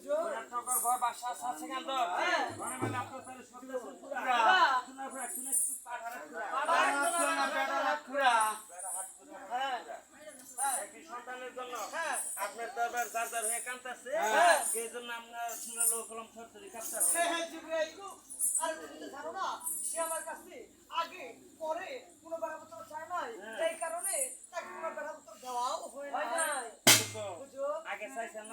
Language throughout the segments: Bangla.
আপনার সবটা পুরা হ্যাঁ। হ্যাঁ হ্যাঁ হয়ে হ্যাঁ। এই জন্য আমরা শুনে লোক কলম সরকারি হ্যাঁ হ্যাঁ গো আরে তুমি তো জানো না সে আমার কাছে আগে পরে কোনো বেড়াপত্র চায় নাই হ্যাঁ। এই কারণে তাকে কোনো বেড়াপত্র দেওয়াও হয় নাই বুঝো আগে চাইছে না চাইছে হ্যাঁ। যেমন খুব কান্নাকারি করতেছে হ্যাঁ। তাদের একটা বেড়া পুত্র দিয়ে বলেন অনেক জানামার ঠিক করতেছে গাছের এ গান জিব্রাইল গো বলেন। তাহলে তুমি এক কাজ করো তোমার রূপটা ধরিয়া ধরিয়া। দিয়া শক্তি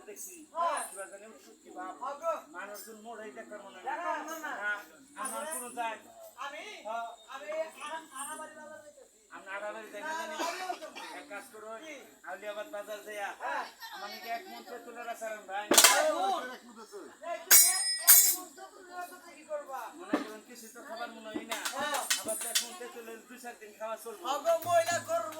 দেখছি হ্যাঁ। এবার জানি উৎসুক ভাব মানুষজন মোড় এই দেখার দেখার না। না আমার কোনো যায় আমি হ্যাঁ। আড়াবাড়ি যাই না জানি যাব। এক কাজ করো? আউলিয়াবাদ বাজার যাইয়া হ্যাঁ। আমার নাকি এক তুলে রাখারেন ভাই করবা? মনে করেন কিছু তো খাবার মনে হয় না। আবার এক তুলে দুই চার দিন খাওয়া চলবে মহিলা গরুর